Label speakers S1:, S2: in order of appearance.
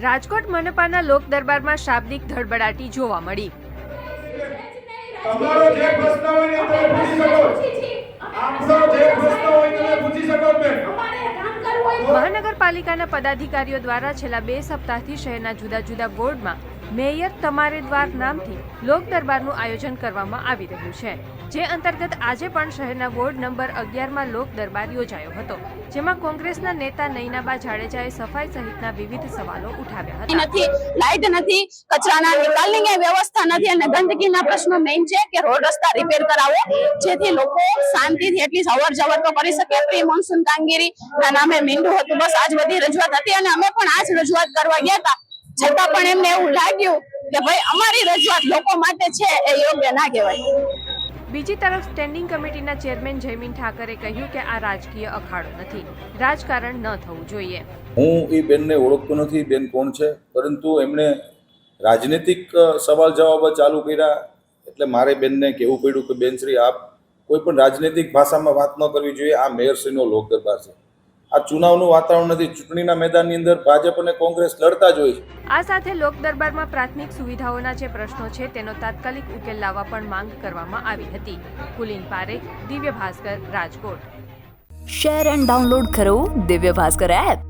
S1: રાજકોટ મનપાના લોક દરબારમાં શાબ્દિક ધડબડાટી જોવા મળી.
S2: તમારો જે પ્રશ્ન હોય ને તમે પૂછી શકો. આપણો જે પ્રશ્ન હોય તમે પૂછી શકો
S1: મહાનગરપાલિકાના પદાધિકારીઓ દ્વારા છેલ્લા બે સપ્તાહથી શહેરના જુદા જુદા વોર્ડમાં મેયર તમારે દ્વાર નામથી લોક દરબારનું આયોજન કરવામાં આવી રહ્યું છે, જે અંતર્ગત આજે પણ શહેરના વોર્ડ નંબર અગિયારમાં લોક દરબાર યોજાયો હતો, જેમાં કોંગ્રેસના નેતા નૈનાબા જાડેજાએ સફાઈ સહિતના વિવિધ સવાલો ઉઠાવ્યા હતા.
S3: નથી, લાઇટ નથી, કચરાના નિકાલની વ્યવસ્થા નથી અને ગંદકીના પ્રશ્નો મેઇન છે કે રોડ રસ્તા રિપેર કરાવો, જેથી લોકો શાંતિથી એટલી અવર જવર તો કરી શકે. પ્રી મોન્સૂન કામગીરી નામે મીંડું હતું, બસ આજ બધી રજૂઆત હતી અને અમે પણ આજ રજૂઆત કરવા ગયા હતા. છતાં પણ એમને એવું લાગ્યું કે ભાઈ અમારી રજૂઆત લોકો માટે છે એ યોગ્ય ના કહેવાય.
S1: બીજી તરફ સ્ટેન્ડિંગ કમિટીના ચેરમેન જયમીન ઠાકરે કહ્યું કે આ રાજકીય અખાડો નથી. રાજકારણ ન થવું જોઈએ.
S4: હું એ બેનને ઓળખતો નથી બેન કોણ છે? પરંતુ એમણે રાજનીતિક સવાલ જવાબ ચાલુ કર્યા. એટલે મારે બેનને કહેવું પડ્યું કે બેનશ્રી આપ કોઈ પણ રાજનીતિક ભાષામાં વાત ન કરવી જોઈએ. આ મેયરશ્રીનો લોક દરબાર છે. આ ચુનાવનું વાતાવરણ નથી. ચૂંટણીના મેદાનની અંદર ભાજપ અને કોંગ્રેસ લડતા જ હોય છે.
S1: આ સાથે લોક દરબારમાં પ્રાથમિક સુવિધાઓના જે પ્રશ્નો છે તેનો તાત્કાલિક ઉકેલ લાવવા પણ માંગ કરવામાં આવી હતી. Kulin Parekh Divya Bhaskar Rajkot.
S5: Share and download કરો દિવ્ય ભાસ્કર એપ